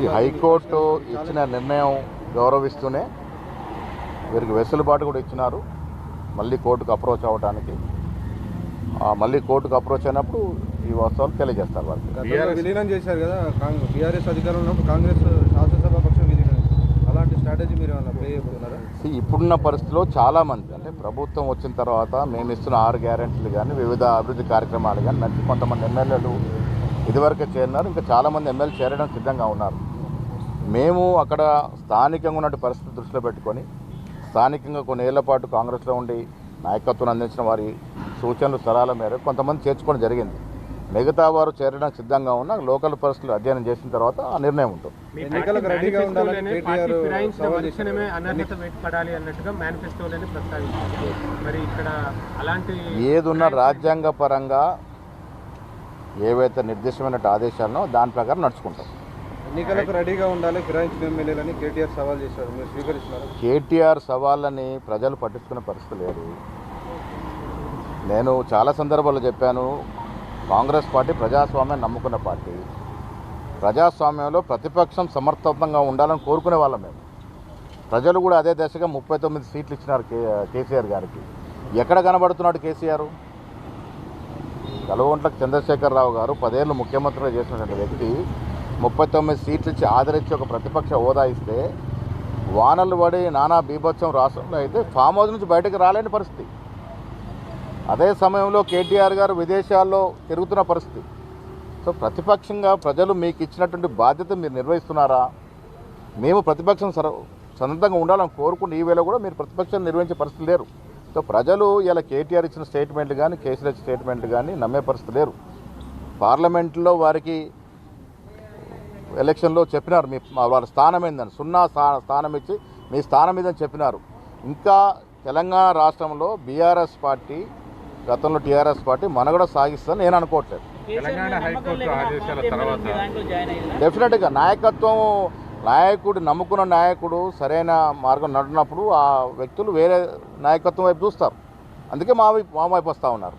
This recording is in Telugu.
ఈ హైకోర్టు ఇచ్చిన నిర్ణయం గౌరవిస్తూనే వీరికి వెసులుబాటు కూడా ఇచ్చినారు. మళ్ళీ కోర్టుకు అప్రోచ్ అవ్వడానికి ఆ, మళ్ళీ కోర్టుకు అప్రోచ్ అయినప్పుడు ఈ వాస్తవాలు తెలియజేస్తారు విలీనం చేశారు కదా కాంగ్రెస్ బీఆర్ఎస్ అధికారంలో ఉన్నప్పుడు కాంగ్రెస్ శాసనసభ పక్షం విలీనం అలాంటి స్ట్రాటజీ మీరు ప్లే చేయబోతున్నారా ఇప్పుడున్న పరిస్థితిలో చాలామంది అంటే ప్రభుత్వం వచ్చిన తర్వాత మేము ఇస్తున్న ఆరు గ్యారెంటీలు కానీ వివిధ అభివృద్ధి కార్యక్రమాలు కానీ నచ్చి కొంతమంది ఎమ్మెల్యేలు ఇదివరకే చేరినారు. ఇంకా చాలామంది ఎమ్మెల్యేలు చేరడం సిద్ధంగా ఉన్నారు. మేము అక్కడ స్థానికంగా ఉన్నటువంటి పరిస్థితి దృష్టిలో పెట్టుకొని స్థానికంగా కొన్ని ఏళ్ళ పాటు కాంగ్రెస్లో ఉండి నాయకత్వం అందించిన వారి సూచనలు సలహాల మేరకు కొంతమంది చేర్చుకోవడం జరిగింది. మిగతా వారు చేరడానికి సిద్ధంగా ఉన్న లోకల్ పరిస్థితులు అధ్యయనం చేసిన తర్వాత ఆ నిర్ణయం ఉంటుంది. ఏదున్న రాజ్యాంగ పరంగా ఏవైతే నిర్దిష్టమైన ఆదేశాలనో దాని ప్రకారం నడుచుకుంటాం. ఎన్నికలకు రెడీగా ఉండాలి ఫిరాయించిన ఎమ్మెల్యేలని కేటీఆర్ సవాల్ చేశారు. మీరు స్వీకరిస్తున్నారు? కేటీఆర్ సవాళ్ళని ప్రజలు పట్టించుకునే పరిస్థితి లేదు. నేను చాలా సందర్భాల్లో చెప్పాను కాంగ్రెస్ పార్టీ ప్రజాస్వామ్యాన్ని నమ్ముకున్న పార్టీ. ప్రజాస్వామ్యంలో ప్రతిపక్షం సమర్థవంతంగా ఉండాలని కోరుకునే వాళ్ళం మేము. ప్రజలు కూడా అదే దశగా ముప్పై తొమ్మిది సీట్లు ఇచ్చినారు కే కేసీఆర్ గారికి. ఎక్కడ కనబడుతున్నాడు కేసీఆర్? కలవంట్లకు చంద్రశేఖరరావు గారు పదేళ్ళు ముఖ్యమంత్రిగా చేసినటువంటి వ్యక్తి. ముప్పై తొమ్మిది సీట్లు ఇచ్చి ఆదరించి ఒక ప్రతిపక్ష హోదా ఇస్తే వానలు పడి నానా బీభత్సం రాష్ట్రంలో అయితే ఫామ్ హౌస్ నుంచి బయటకు రాలేని పరిస్థితి. అదే సమయంలో కేటీఆర్ గారు విదేశాల్లో తిరుగుతున్న పరిస్థితి. సో ప్రతిపక్షంగా ప్రజలు మీకు ఇచ్చినటువంటి బాధ్యత మీరు నిర్వహిస్తున్నారా? మేము ప్రతిపక్షం సర సొంతంగా ఉండాలని కోరుకుంటే ఈ వేళ కూడా మీరు ప్రతిపక్షం నిర్వహించే పరిస్థితి లేరు. సో ప్రజలు ఇలా కేటీఆర్ ఇచ్చిన స్టేట్మెంట్లు కానీ కేసీఆర్ ఇచ్చిన స్టేట్మెంట్లు కానీ నమ్మే పరిస్థితి లేరు. పార్లమెంట్లో వారికి ఎలక్షన్లో చెప్పినారు మీ మా వాళ్ళ స్థానం ఏందని. సున్నా స్థా- స్థానం ఇచ్చి మీ స్థానం ఇదని చెప్పినారు. ఇంకా తెలంగాణ రాష్ట్రంలో బీఆర్ఎస్ పార్టీ గతంలో టీఆర్ఎస్ పార్టీ మనగడ సాగిస్తుందని నేను అనుకోవట్లేదు. తెలంగాణ హైకోర్టు ఆదేశాల తర్వాత డెఫినెట్గా నాయకత్వం నాయకుడు నమ్ముకున్న నాయకుడు సరైన మార్గం నడినప్పుడు ఆ వ్యక్తులు వేరే నాయకత్వం వైపు చూస్తారు. అందుకే మా వైపు మా వైపు వస్తూ ఉన్నారు.